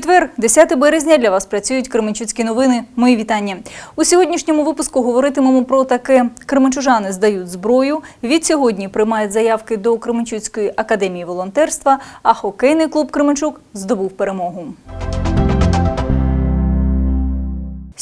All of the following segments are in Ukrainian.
четвер, 10 березня, для вас працюють Кременчуцькі новини. Мої вітання. У сьогоднішньому випуску говоритимемо про таке. Кременчужани здають зброю. Від сьогодні приймають заявки до Кременчуцької академії волонтерства, а хокейний клуб Кременчук здобув перемогу.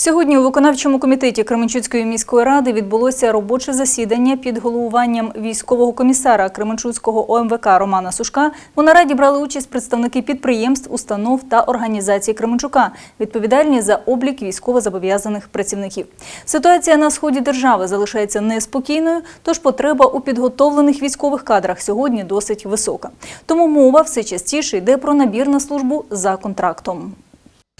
Сьогодні у виконавчому комітеті Кременчуцької міської ради відбулося робоче засідання під головуванням військового комісара Кременчуцького ОМВК Романа Сушка. У нараді брали участь представники підприємств, установ та організацій Кременчука, відповідальні за облік військовозобов'язаних працівників. Ситуація на сході держави залишається неспокійною, тож потреба у підготовлених військових кадрах сьогодні досить висока. Тому мова все частіше йде про набір на службу за контрактом.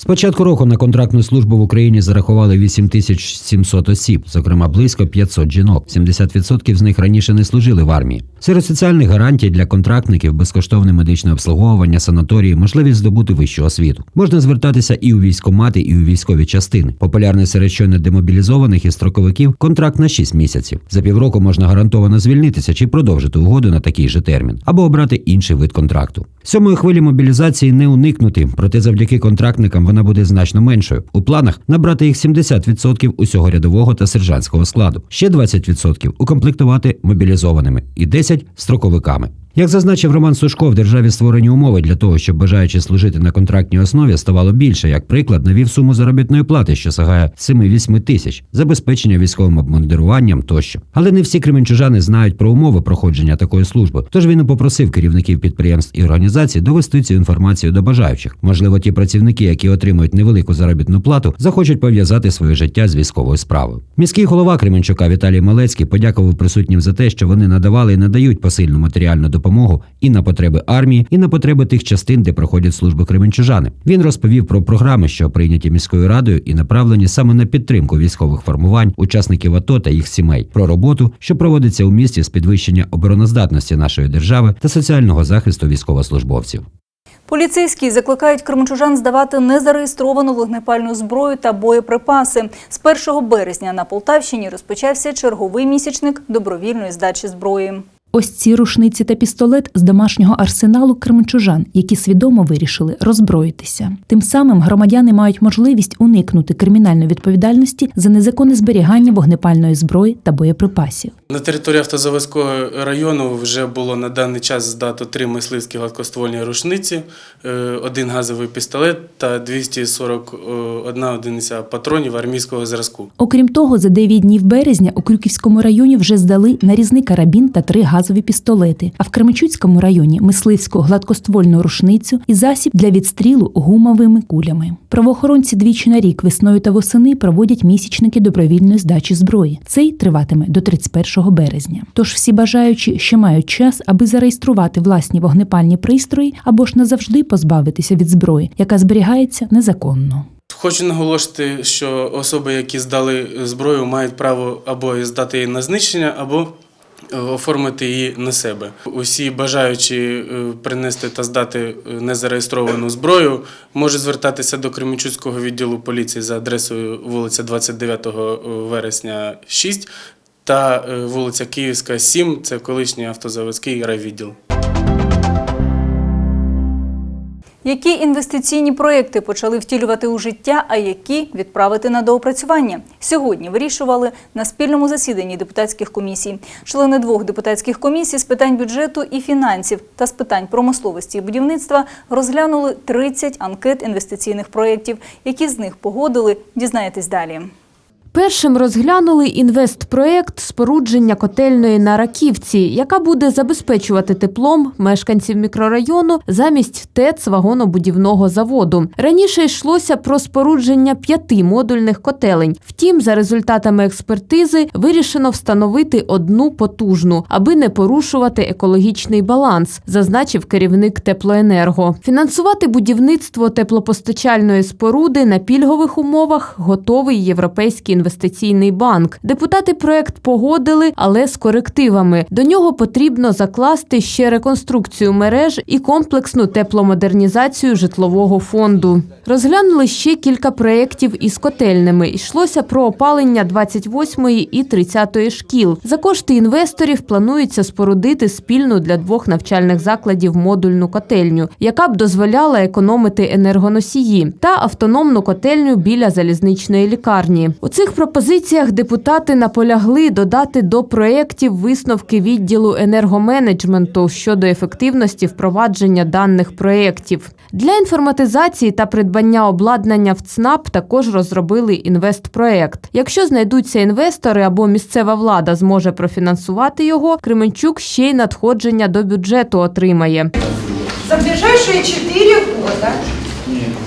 З початку року на контрактну службу в Україні зарахували 8700 осіб, зокрема близько 500 жінок. 70% з них раніше не служили в армії. Серед соціальних гарантій для контрактників безкоштовне медичне обслуговування, санаторії, можливість здобути вищу освіту. Можна звертатися і у військкомати, і у військові частини. Популярний серед щойно демобілізованих і строковиків контракт на 6 місяців. За півроку можна гарантовано звільнитися чи продовжити угоду на такий же термін, або обрати інший вид контракту. Сьомої хвилі мобілізації не уникнути, проте завдяки контрактникам вона буде значно меншою. У планах набрати їх 70% усього рядового та сержантського складу, ще 20% укомплектувати мобілізованими і 10% строковиками. Як зазначив Роман Сушко, в державі створені умови для того, щоб бажаючи служити на контрактній основі ставало більше. Як приклад, навів суму заробітної плати, що сягає 7-8 тисяч, забезпечення військовим обмундируванням тощо. Але не всі кременчужани знають про умови проходження такої служби. Тож він і попросив керівників підприємств і організацій довести цю інформацію до бажаючих. Можливо, ті працівники, які отримують невелику заробітну плату, захочуть пов'язати своє життя з військовою справою. Міський голова Кременчука Віталій Малецький подякував присутнім за те, що вони надавали і надають посильну матеріальну допомогу і на потреби армії, і на потреби тих частин, де проходять службу кременчужани. Він розповів про програми, що прийняті міською радою і направлені саме на підтримку військових формувань, учасників АТО та їх сімей, про роботу, що проводиться у місті з підвищення обороноздатності нашої держави та соціального захисту військовослужбовців. Поліцейські закликають кременчужан здавати незареєстровану вогнепальну зброю та боєприпаси. З 1 березня на Полтавщині розпочався черговий місячник добровільної здачі зброї. Ось ці рушниці та пістолет з домашнього арсеналу кременчужан, які свідомо вирішили роззброїтися. Тим самим громадяни мають можливість уникнути кримінальної відповідальності за незаконне зберігання вогнепальної зброї та боєприпасів. На території автозаводського району вже було на даний час здато три мисливські гладкоствольні рушниці, е, один газовий пістолет та 241 одиниця патронів армійського зразку. Окрім того, за 9 днів березня у Крюківському районі вже здали нарізний карабін та три газові пістолети. А в Кременчуцькому районі мисливську гладкоствольну рушницю і засіб для відстрілу гумовими кулями. Правоохоронці двічі на рік весною та восени проводять місячники добровільної здачі зброї. Цей триватиме до 31 березня. Тож всі бажаючі ще мають час, аби зареєструвати власні вогнепальні пристрої або ж назавжди позбавитися від зброї, яка зберігається незаконно. Хочу наголосити, що особи, які здали зброю, мають право або здати її на знищення, або оформити її на себе. Усі бажаючі е, принести та здати е, незареєстровану зброю можуть звертатися до Кременчуцького відділу поліції за адресою вулиця 29 вересня 6 та е, вулиця Київська 7, це колишній автозаводський райвідділ. Які інвестиційні проекти почали втілювати у життя, а які відправити на доопрацювання? Сьогодні вирішували на спільному засіданні депутатських комісій. Члени двох депутатських комісій з питань бюджету і фінансів та з питань промисловості і будівництва розглянули 30 анкет інвестиційних проєктів. Які з них погодили, дізнаєтесь далі. Першим розглянули інвестпроект спорудження котельної на Раківці, яка буде забезпечувати теплом мешканців мікрорайону замість ТЕЦ вагонобудівного заводу. Раніше йшлося про спорудження п'яти модульних котелень. Втім, за результатами експертизи вирішено встановити одну потужну, аби не порушувати екологічний баланс, зазначив керівник теплоенерго. Фінансувати будівництво теплопостачальної споруди на пільгових умовах готовий європейський інвестиційний інвестиційний банк. Депутати проект погодили, але з корективами. До нього потрібно закласти ще реконструкцію мереж і комплексну тепломодернізацію житлового фонду. Розглянули ще кілька проєктів із котельними. Йшлося про опалення 28-ї і 30-ї шкіл. За кошти інвесторів планується спорудити спільну для двох навчальних закладів модульну котельню, яка б дозволяла економити енергоносії, та автономну котельню біля залізничної лікарні. У цих пропозиціях депутати наполягли додати до проєктів висновки відділу енергоменеджменту щодо ефективності впровадження даних проєктів. Для інформатизації та придбання обладнання в ЦНАП також розробили інвестпроєкт. Якщо знайдуться інвестори або місцева влада зможе профінансувати його, Кременчук ще й надходження до бюджету отримає. За ближайшие четыре года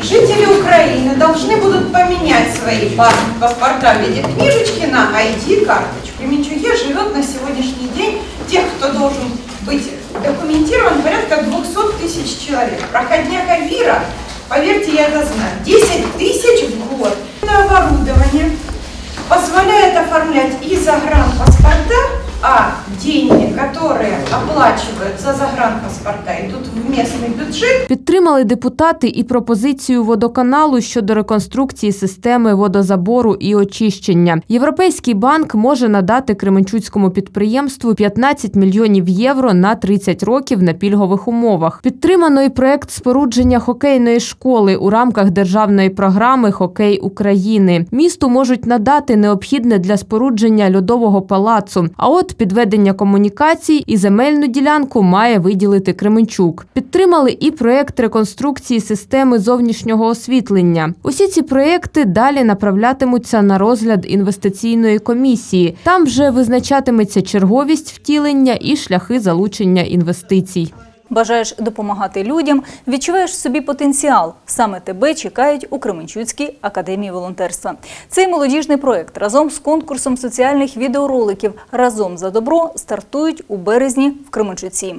жители Украины должны будут поменять свои па- паспорта в виде книжечки на ID-карточку. В Кременчуге живет на сегодняшний день тех, кто должен быть документирован, порядка 200 тысяч человек. Проходняка ВИРа, поверьте, я это знаю, 10 тысяч в год. Это оборудование позволяет оформлять и загранпаспорта, а деньги, которые оплачивают за загранпаспорта, идут в местный бюджет, Підтримали депутати і пропозицію водоканалу щодо реконструкції системи водозабору і очищення. Європейський банк може надати Кременчуцькому підприємству 15 мільйонів євро на 30 років на пільгових умовах. Підтримано і проект спорудження хокейної школи у рамках державної програми Хокей України. Місту можуть надати необхідне для спорудження льодового палацу. А от підведення комунікацій і земельну ділянку має виділити Кременчук. Підтримали і проект реконструкції системи зовнішнього освітлення. Усі ці проекти далі направлятимуться на розгляд інвестиційної комісії. Там вже визначатиметься черговість втілення і шляхи залучення інвестицій. Бажаєш допомагати людям, відчуваєш собі потенціал. Саме тебе чекають у Кременчуцькій академії волонтерства. Цей молодіжний проект разом з конкурсом соціальних відеороликів Разом за добро стартують у березні в Кременчуці.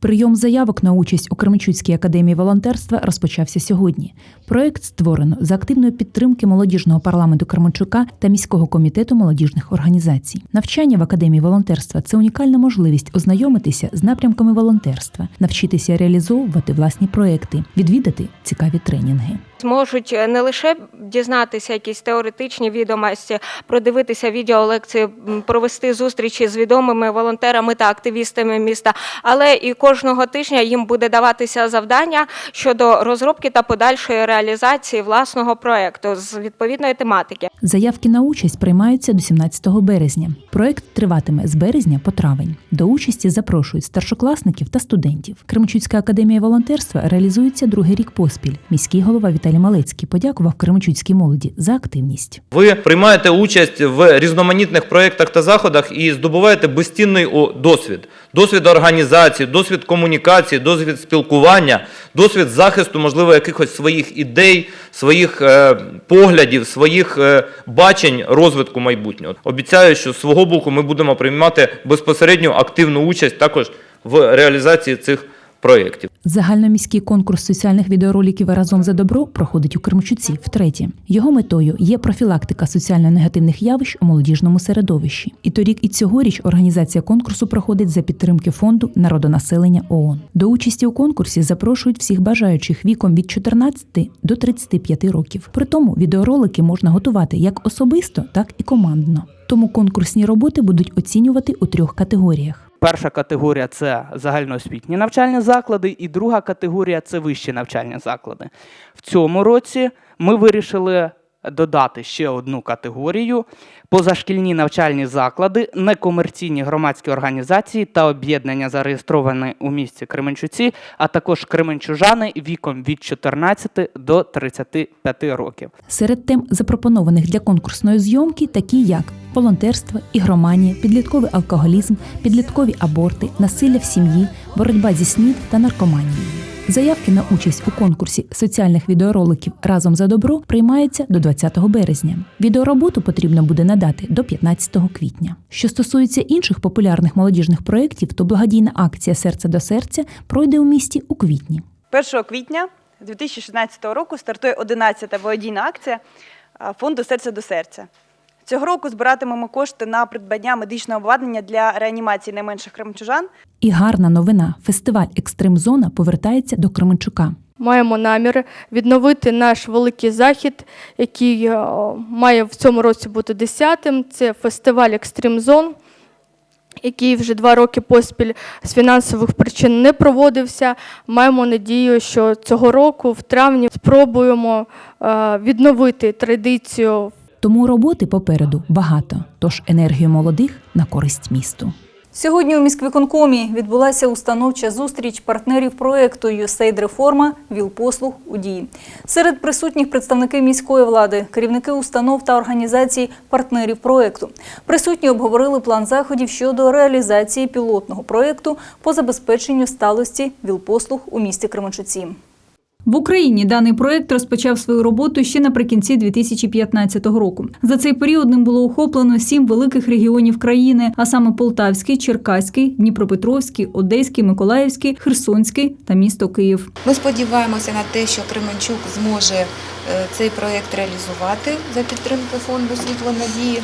Прийом заявок на участь у Кременчуцькій академії волонтерства розпочався сьогодні. Проект створено за активної підтримки молодіжного парламенту Кременчука та міського комітету молодіжних організацій. Навчання в академії волонтерства це унікальна можливість ознайомитися з напрямками волонтерства, навчитися реалізовувати власні проекти, відвідати цікаві тренінги. Зможуть е, не лише дізнатися якісь теоретичні відомості, продивитися відеолекції, провести зустрічі з відомими волонтерами та активістами міста, але і кожного тижня їм буде даватися завдання щодо розробки та подальшої реалізації власного проекту з відповідної тематики. Заявки на участь приймаються до 17 березня. Проект триватиме з березня по травень. До участі запрошують старшокласників та студентів. Кременчуцька академія волонтерства реалізується другий рік поспіль. Міський голова Віталій Малецький подякував Кременчуцькій молоді за активність. Ви приймаєте участь в різноманітних проєктах та заходах і здобуваєте безцінний досвід. Досвід організації, досвід комунікації, досвід спілкування, досвід захисту, можливо, якихось своїх ідей, своїх е, поглядів, своїх е, бачень розвитку майбутнього. Обіцяю, що з свого боку ми будемо приймати безпосередню активну участь також в реалізації цих проєктів. Загальноміський конкурс соціальних відеороликів разом за добро проходить у Кременчуці втретє. Його метою є профілактика соціально-негативних явищ у молодіжному середовищі. І торік, і цьогоріч організація конкурсу проходить за підтримки фонду народонаселення ООН. До участі у конкурсі запрошують всіх бажаючих віком від 14 до 35 років. При тому відеоролики можна готувати як особисто, так і командно. Тому конкурсні роботи будуть оцінювати у трьох категоріях. Перша категорія це загальноосвітні навчальні заклади, і друга категорія це вищі навчальні заклади. В цьому році ми вирішили додати ще одну категорію: позашкільні навчальні заклади, некомерційні громадські організації та об'єднання, зареєстровані у місті Кременчуці, а також кременчужани віком від 14 до 35 років. Серед тем, запропонованих для конкурсної зйомки, такі як волонтерство, ігроманія, підлітковий алкоголізм, підліткові аборти, насилля в сім'ї, боротьба зі СНІД та наркоманією. Заявки на участь у конкурсі соціальних відеороликів разом за добро приймаються до 20 березня. Відеороботу потрібно буде надати до 15 квітня. Що стосується інших популярних молодіжних проєктів, то благодійна акція Серце до серця пройде у місті у квітні. 1 квітня 2016 року стартує 11-та благодійна акція фонду Серце до серця. Цього року збиратимемо кошти на придбання медичного обладнання для реанімації найменших кримчужан. І гарна новина: фестиваль Екстрим Зона повертається до Кременчука. Маємо намір відновити наш великий захід, який е, має в цьому році бути 10-тим. Це фестиваль Екстрім Зон, який вже два роки поспіль з фінансових причин не проводився. Маємо надію, що цього року, в травні, спробуємо е, відновити традицію Тому роботи попереду багато. Тож енергію молодих на користь місту. Сьогодні у міськвиконкомі відбулася установча зустріч партнерів проекту «ЮСЕЙД Реформа. Вілпослуг у дії». Серед присутніх представники міської влади, керівники установ та організацій партнерів проекту. Присутні обговорили план заходів щодо реалізації пілотного проекту по забезпеченню сталості вілпослуг у місті Кременчуці. В Україні даний проект розпочав свою роботу ще наприкінці 2015 року. За цей період ним було охоплено сім великих регіонів країни, а саме Полтавський, Черкаський, Дніпропетровський, Одеський, Миколаївський, Херсонський та місто Київ. Ми сподіваємося на те, що Кременчук зможе цей проєкт реалізувати за підтримки фонду Світло надії.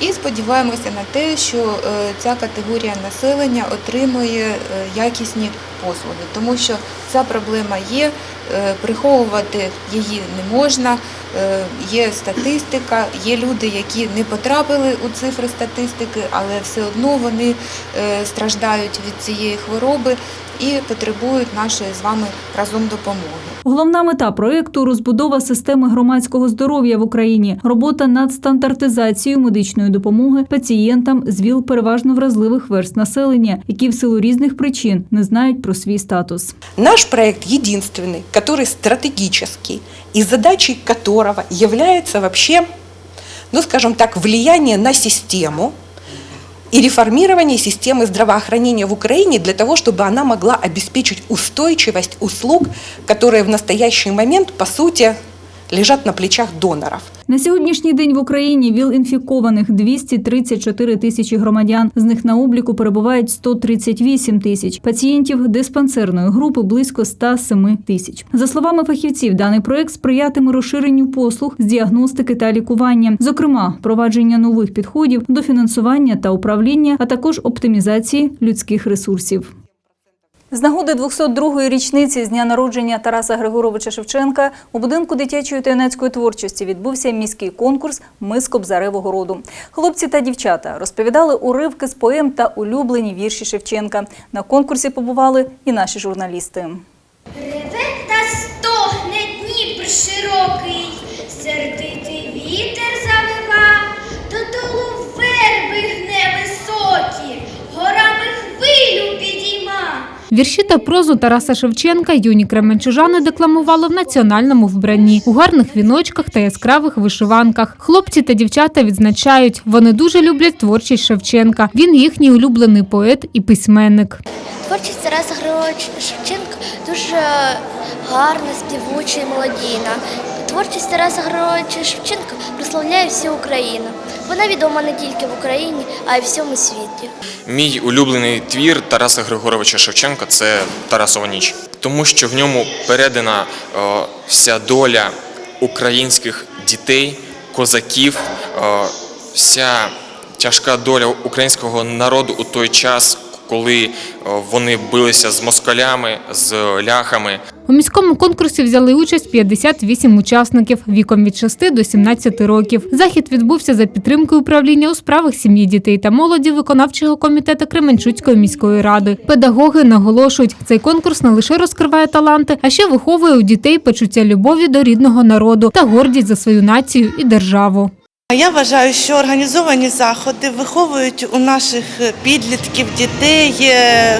І сподіваємося на те, що е, ця категорія населення отримує е, якісні послуги, тому що ця проблема є, е, приховувати її не можна. Е, Є статистика, є люди, які не потрапили у цифри статистики, але все одно вони е, страждають від цієї хвороби і потребують нашої з вами разом допомоги. Головна мета проекту розбудова системи громадського здоров'я в Україні, робота над стандартизацією медичної допомоги пацієнтам з ВІЛ переважно вразливих верст населення, які в силу різних причин не знають про свій статус. Наш проект единственный, который стратегический, и задачей которого является вообще, ну скажем так, влияние на систему и реформирование системы здравоохранения в Украине для того, чтобы она могла обеспечить устойчивость услуг, которые в настоящий момент, по сути, лежат на плечах доноров. На сьогоднішній день в Україні ВІЛ-інфікованих 234 тисячі громадян. З них на обліку перебувають 138 тисяч. Пацієнтів диспансерної групи близько 107 тисяч. За словами фахівців, даний проект сприятиме розширенню послуг з діагностики та лікування, зокрема, впровадження нових підходів до фінансування та управління, а також оптимізації людських ресурсів. З нагоди 202-ї річниці з дня народження Тараса Григоровича Шевченка у будинку дитячої та юнацької творчості відбувся міський конкурс Ми з Кобзаревого роду. Хлопці та дівчата розповідали уривки з поем та улюблені вірші Шевченка. На конкурсі побували і наші журналісти. Реве та стогне Дніпр широкий, Вірші та прозу Тараса Шевченка юні кременчужани декламували в національному вбранні у гарних віночках та яскравих вишиванках. Хлопці та дівчата відзначають, вони дуже люблять творчість Шевченка. Він їхній улюблений поет і письменник. Творчість Тараса Григоровича Шевченка дуже гарна, співуча і мелодійна. Творчість Тараса Григоровича Шевченка прославляє всю Україну. Вона відома не тільки в Україні, а й всьому світі. Мій улюблений твір Тараса Григоровича Шевченка це Тарасова ніч, тому що в ньому передана вся доля українських дітей, козаків, вся тяжка доля українського народу у той час, коли вони билися з москалями, з ляхами. У міському конкурсі взяли участь 58 учасників віком від 6 до 17 років. Захід відбувся за підтримкою управління у справах сім'ї, дітей та молоді виконавчого комітету Кременчуцької міської ради. Педагоги наголошують, цей конкурс не лише розкриває таланти, а ще виховує у дітей почуття любові до рідного народу та гордість за свою націю і державу. Я вважаю, що організовані заходи виховують у наших підлітків, дітей е,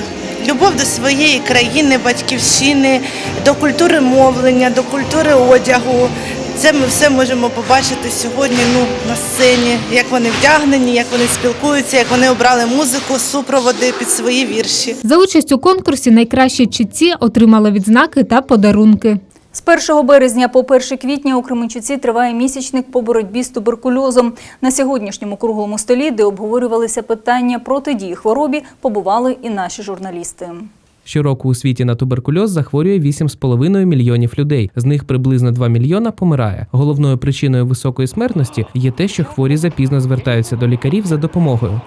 любов до своєї країни, батьківщини, до культури мовлення, до культури одягу. Це ми все можемо побачити сьогодні ну, на сцені, як вони вдягнені, як вони спілкуються, як вони обрали музику, супроводи під свої вірші. За участь у конкурсі найкращі чітці отримали відзнаки та подарунки. З 1 березня по 1 квітня у Кременчуці триває місячник по боротьбі з туберкульозом. На сьогоднішньому круглому столі, де обговорювалися питання протидії хворобі, побували і наші журналісти. Щороку у світі на туберкульоз захворює 8,5 мільйонів людей. З них приблизно 2 мільйона помирає. Головною причиною високої смертності є те, що хворі запізно звертаються до лікарів за допомогою.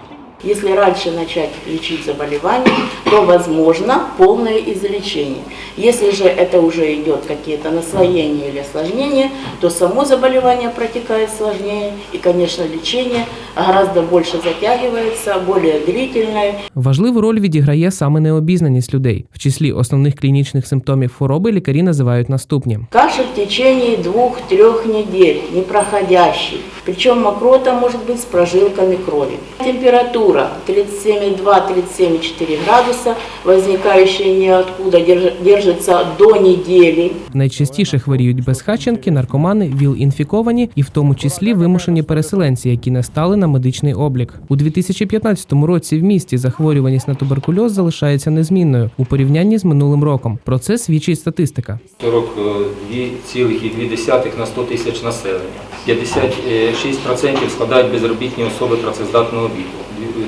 Если раньше начать лечить заболевание, то возможно полное излечение. Если же это уже идет какие-то наслоения или осложнения, то само заболевание протекает сложнее, и, конечно, лечение гораздо больше затягивается, более длительное. Важливу роль відіграє саме необізнаність людей. В числі основних клінічних симптомів хвороби лікарі називають наступні: Кашель в течение двух-трех недель, непроходящий. Причем мокрота может быть с прожилками крови. Температура 37,2-37,4 градуса, возникающая ниоткуда, держ- держится до недели. найчастіше хворіють безхатченки, наркомани, ВІЛ-інфіковані і в тому числі вимушені переселенці, які не стали на медичний облік. У 2015 році в місті захворюваність на туберкульоз залишається незмінною у порівнянні з минулим роком. Про це свідчить статистика. 42,2 на 100 тисяч населення. 56% складають безробітні особи працездатного віку,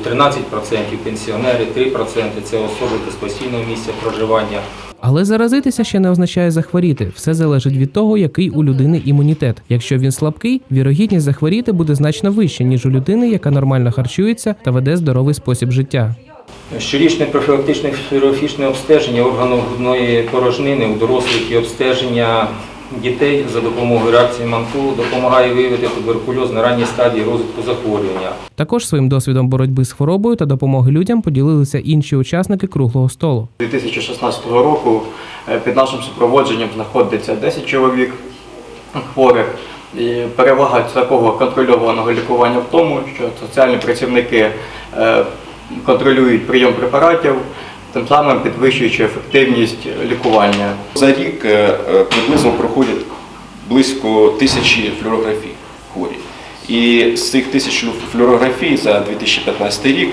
13% пенсіонери, 3% це особи без постійного місця проживання. Але заразитися ще не означає захворіти. Все залежить від того, який у людини імунітет. Якщо він слабкий, вірогідність захворіти буде значно вища, ніж у людини, яка нормально харчується та веде здоровий спосіб життя. Щорічне профілактичне флюорографічне обстеження органу грудної порожнини у дорослих і обстеження дітей за допомогою реакції МАНТУ допомагає виявити туберкульоз на ранній стадії розвитку захворювання. Також своїм досвідом боротьби з хворобою та допомоги людям поділилися інші учасники круглого столу. 2016 року е, під нашим супроводженням знаходиться 10 чоловік хворих. І перевага такого контрольованого лікування в тому, що соціальні працівники е, контролюють прийом препаратів, тим самим підвищуючи ефективність лікування. За рік е, е, приблизно проходять близько тисячі флюорографій хворі. І з цих тисяч флюорографій за 2015 рік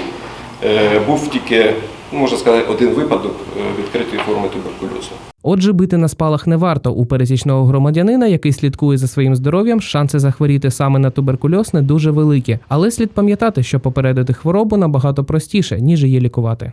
е, був тільки, ну, можна сказати, один випадок відкритої форми туберкульозу. Отже, бити на спалах не варто у пересічного громадянина, який слідкує за своїм здоров'ям, шанси захворіти саме на туберкульоз не дуже великі. Але слід пам'ятати, що попередити хворобу набагато простіше, ніж її лікувати.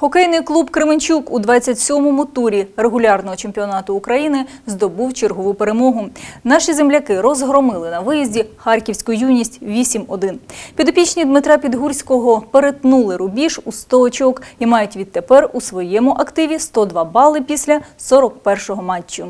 Хокейний клуб Кременчук у 27-му турі регулярного чемпіонату України здобув чергову перемогу. Наші земляки розгромили на виїзді харківську юність 8-1. Підопічні Дмитра Підгурського перетнули рубіж у 100 очок і мають відтепер у своєму активі 102 бали після 41-го матчу.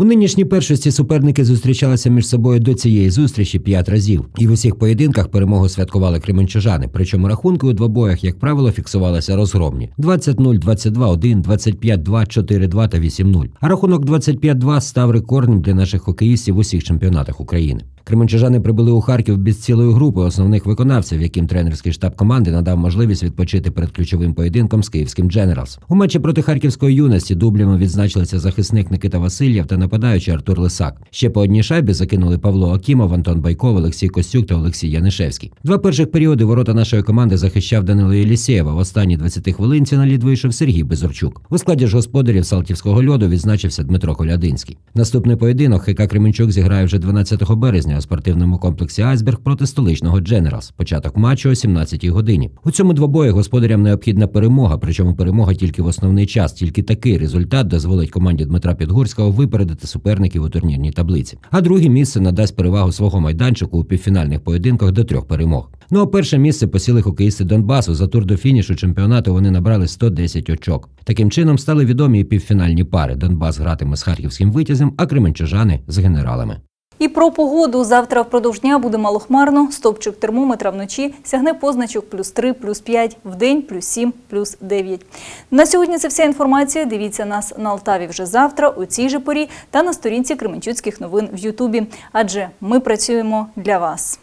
У нинішній першості суперники зустрічалися між собою до цієї зустрічі п'ять разів, і в усіх поєдинках перемогу святкували кременчужани. Причому рахунки у двобоях, як правило, фіксувалися розгромні: 20-0, 22-1, 25-2, 4-2 та 8-0. А рахунок 25-2 став рекордним для наших хокеїстів в усіх чемпіонатах України. Кременчужани прибули у Харків без цілої групи основних виконавців, яким тренерський штаб команди надав можливість відпочити перед ключовим поєдинком з київським Дженералс. У матчі проти харківської юності дублями відзначилися захисник Никита Васильєв та нападаючий Артур Лисак. Ще по одній шайбі закинули Павло Акімов, Антон Байков, Олексій Костюк та Олексій Янишевський. Два перших періоди ворота нашої команди захищав Данило Єлісєєва. В останній 20 хвилинці на лід вийшов Сергій Безорчук. У складі ж господарів Салтівського льоду відзначився Дмитро Колядинський. Наступний поєдинок ХК Кременчук зіграє вже 12 березня у спортивному комплексі Айсберг проти столичного Дженералс. Початок матчу о 17 годині. У цьому двобої господарям необхідна перемога, причому перемога тільки в основний час. Тільки такий результат дозволить команді Дмитра Підгорського випередити суперників у турнірній таблиці. А друге місце надасть перевагу свого майданчику у півфінальних поєдинках до трьох перемог. Ну а перше місце посіли хокеїсти Донбасу. За тур до фінішу чемпіонату вони набрали 110 очок. Таким чином стали відомі і півфінальні пари. Донбас гратиме з харківським витязем, а кременчужани з генералами. І про погоду завтра впродовж дня буде малохмарно. Стопчик термометра вночі сягне позначок плюс 3, плюс 5, в день плюс 7, плюс 9. На сьогодні це вся інформація. Дивіться нас на Алтаві вже завтра, у цій же порі та на сторінці Кременчуцьких новин в Ютубі. Адже ми працюємо для вас.